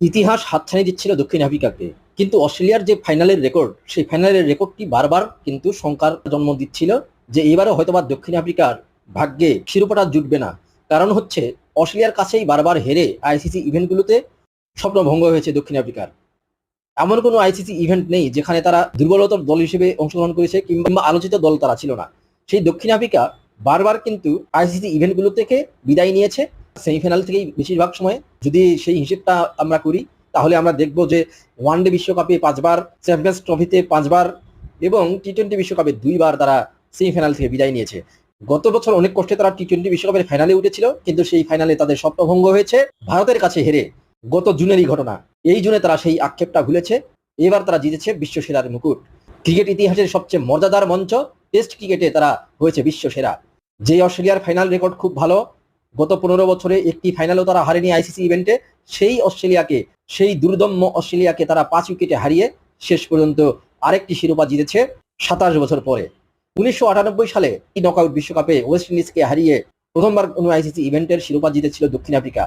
ইতিহাস হাতছানি দিচ্ছিল দক্ষিণ আফ্রিকাকে। কিন্তু অস্ট্রেলিয়ার যে ফাইনালের রেকর্ড, সেই ফাইনালের রেকর্ডটি বারবার কিন্তু শঙ্কার জন্ম দিচ্ছিল যে এবারও হয়তোবা দক্ষিণ আফ্রিকার ভাগ্যে শিরোপাটা জুটবে না। কারণ হচ্ছে, অস্ট্রেলিয়ার কাছেই বারবার হেরে আইসিসি ইভেন্টগুলোতে স্বপ্নভঙ্গ হয়েছে দক্ষিণ আফ্রিকার। এমন কোনো আইসিসি ইভেন্ট নেই যেখানে তারা দুর্বলতর দল হিসেবে অংশগ্রহণ করেছে কিংবা আলোচিত দল তারা ছিল না। সেই দক্ষিণ আফ্রিকা বারবার কিন্তু আইসিসি ইভেন্টগুলো থেকে বিদায় নিয়েছে সেমিফাইনাল থেকেই বেশিরভাগ সময় যদি সেই হিসেবটা আমরা করি, তাহলে আমরা দেখব যে ওয়ানডে বিশ্বকাপে পাঁচবার চ্যাম্পিয়ন্স ট্রফিতে পাঁচবার এবং টি টোয়েন্টি বিশ্বকাপে দুইবার তারা সেমিফাইনাল থেকে বিদায় নিয়েছে। গত বছর অনেক কষ্টে তারা টি টোয়েন্টি বিশ্বকাপের ফাইনালে উঠেছিল, কিন্তু সেই ফাইনালে তাদের স্বপ্নভঙ্গ হয়েছে। ভারতের কাছে হেরে গত জুনেরই ঘটনা, এই জুনে তারা সেই আক্ষেপটা ভুলেছে। এবার তারা জিতেছে বিশ্ব সেরার মুকুট। ক্রিকেট ইতিহাসের সবচেয়ে মর্যাদার মঞ্চ টেস্ট ক্রিকেটে তারা হয়েছে বিশ্ব সেরা যে অস্ট্রেলিয়ার ফাইনাল রেকর্ড খুব ভালো গত পনেরো বছরে একটি ফাইনালও তারা হারেনি আইসিসি ইভেন্টে সেই অস্ট্রেলিয়াকে, সেই দুর্দম্য অস্ট্রেলিয়াকে তারা পাঁচ উইকেটে হারিয়ে শেষ পর্যন্ত আরেকটি শিরোপা জিতেছে সাতাশ বছর পরে। উনিশশো আটানব্বই সালে নকআউট বিশ্বকাপে ওয়েস্ট ইন্ডিজকে হারিয়ে প্রথমবার কোনো আইসিসি ইভেন্টের শিরোপা জিতেছিল দক্ষিণ আফ্রিকা।